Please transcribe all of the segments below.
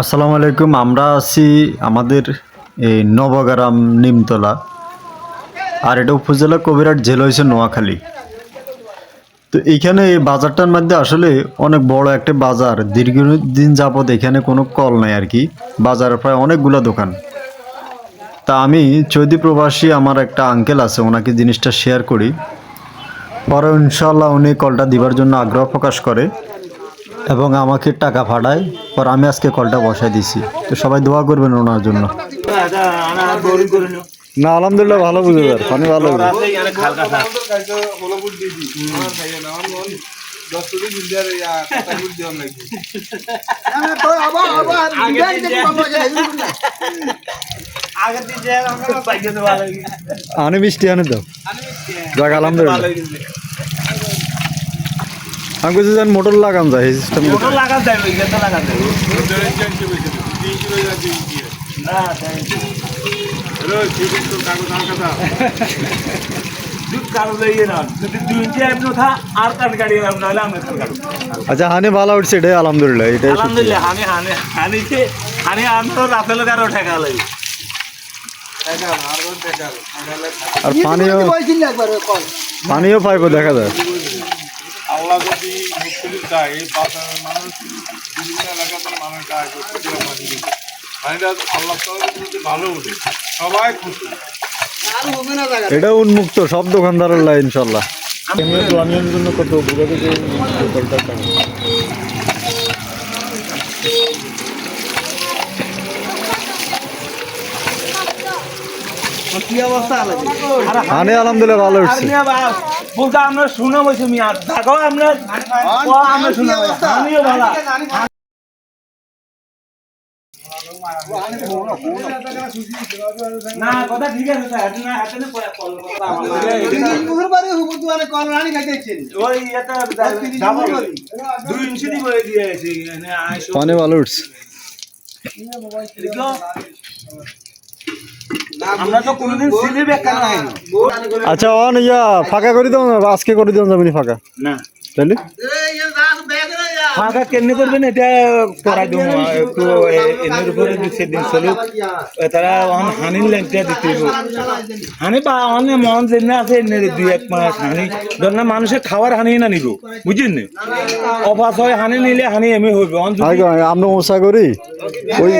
আসসালামু আলাইকুম, আমরা আছি আমাদের এই নবগ্রাম নিমতলা, আর এটা উপজেলা কবিরাট জেলা হয়েছে নোয়াখালী। তো এইখানে এই বাজারটার মধ্যে আসলে অনেক বড় একটা বাজার, দীর্ঘদিন যাবৎ এখানে কোনো কল নাই আর কি, বাজারে প্রায় অনেকগুলো দোকান। তা আমি চৌদি প্রবাসী, আমার একটা আঙ্কেল আছে, ওনাকে জিনিসটা শেয়ার করি। পরে ইনশাল্লাহ উনি কলটা দিবার জন্য আগ্রহ প্রকাশ করে। এবং আমাকে টাকা পাঠায় পর আমি আজকে কলটা বসাই দিছি তো সবাই দোয়া করবেন ওনার জন্য। না আলহামদুলিল্লাহ ভালো বুঝে যার পানি ভালো আনে মিষ্টি আনে তো যাক আলহামদুলিল্লাহ। আমি বলছি যেন মোটর লাগান যায় এই সিস্টেম আর কাট গাড়ি নাহলে আমি কাট গাড়ি আচ্ছা হানি ভালো উঠছে এটাই আলহামদুলিল্লাহ এটাই। আলহামদুলিল্লাহ হানি হানি হানিকে হানি আমি তো কারও ঠেকা লাগি। আর পানিও পানিও পাইবো দেখা যায় আল্লাহ যদি মুসলিম চায় এই বাজারের মানুষ বিভিন্ন এলাকাতে মানুষ গায়ে করছে পানি। পানিটা আল্লাহ যদি ভালো উঠে সবাই খুশি। এটা উন্মুক্ত সব দোকানদারের লাইন ইনশাল্লাহ আমি জন্য কত হানি আলহামদুলিল্লাহ ভালো উঠছে বলতে আমরা শুনে বসে মিয়া দেখো আমরা আমরা শুনে আমিও ভালো। না কথা ঠিক আছে স্যার। কল ওই এটা ডাবল ইঞ্চি পানি ভালো উঠছে। আচ্ছা অন ইয়া ফাঁকা করে দাও আজকে করে দাও যাবেনি ফাঁকা। না। তাহলে ফাঁকা কেমনি করবেন এটা দেবো একটু এনের উপরে দু সেদিন চলুক। এ তারা অন হানির ল্যাংটা দিতে হানি পা অনেক মন যেনে আছে এনে দুই এক মাস হানি। ধর না মানুষের খাওয়ার হানি না নিব বুঝছেন না? অফাস হয় হানি নিলে হানি এমনি হইবে। অন আমরা মশা করি? ওই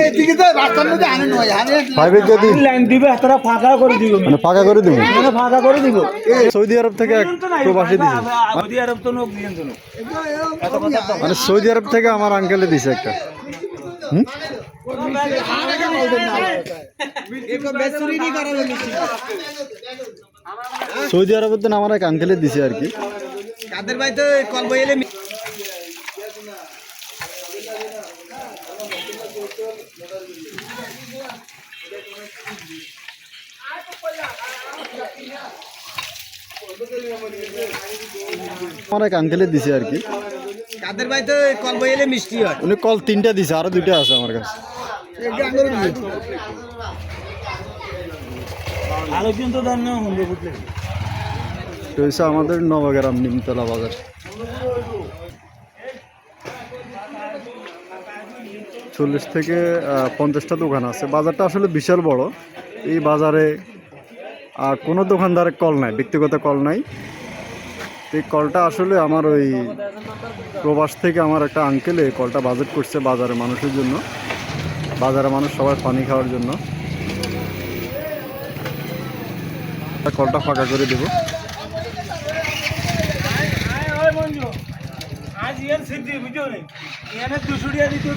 যদি লাইন দিবে তারা ফাঁকা করে দিব। মানে ফাঁকা করে দিব? মানে ফাঁকা করে দিব। সৌদি আরব থেকে প্রবাসী দিছে। সৌদি আরব তো নোক দিয়েন তো নোক। এত কথা তো মানে সৌদি আরব থেকে আমার আঙ্কেলে দিছে একটা। সৌদি আরবের তো আমার এক আঙ্কেলে দিছে আর কি। কাদের ভাই তো কল বইলে আমার এক আঙ্কেলে দিছে আর কি। কাদের ভাই তো কল বইলে মিষ্টি হয়? উনি কল তিনটা দিছে আরও দুইটা আছে আমার কাছে। আলোচনা তো দেন না হুন্ডে বুঝলেন তো আমাদের নবগ্রাম নিমতলা বাজার। চল্লিশ থেকে পঞ্চাশটা দোকান আছে। বাজারটা আসলে বিশাল বড়। এই বাজারে আর কোনো দোকানদারের কল নাই ব্যক্তিগত কল নাই। এই কলটা আসলে আমার ওই প্রবাস থেকে আমার একটা আঙ্কেল এই কলটা বাজেট করছে বাজারে মানুষের জন্য। বাজারে মানুষ সবাই পানি খাওয়ার জন্য। কলটা ফাঁকা করে দেবো। সিদ্ধি দুশুড়িয়া দিতে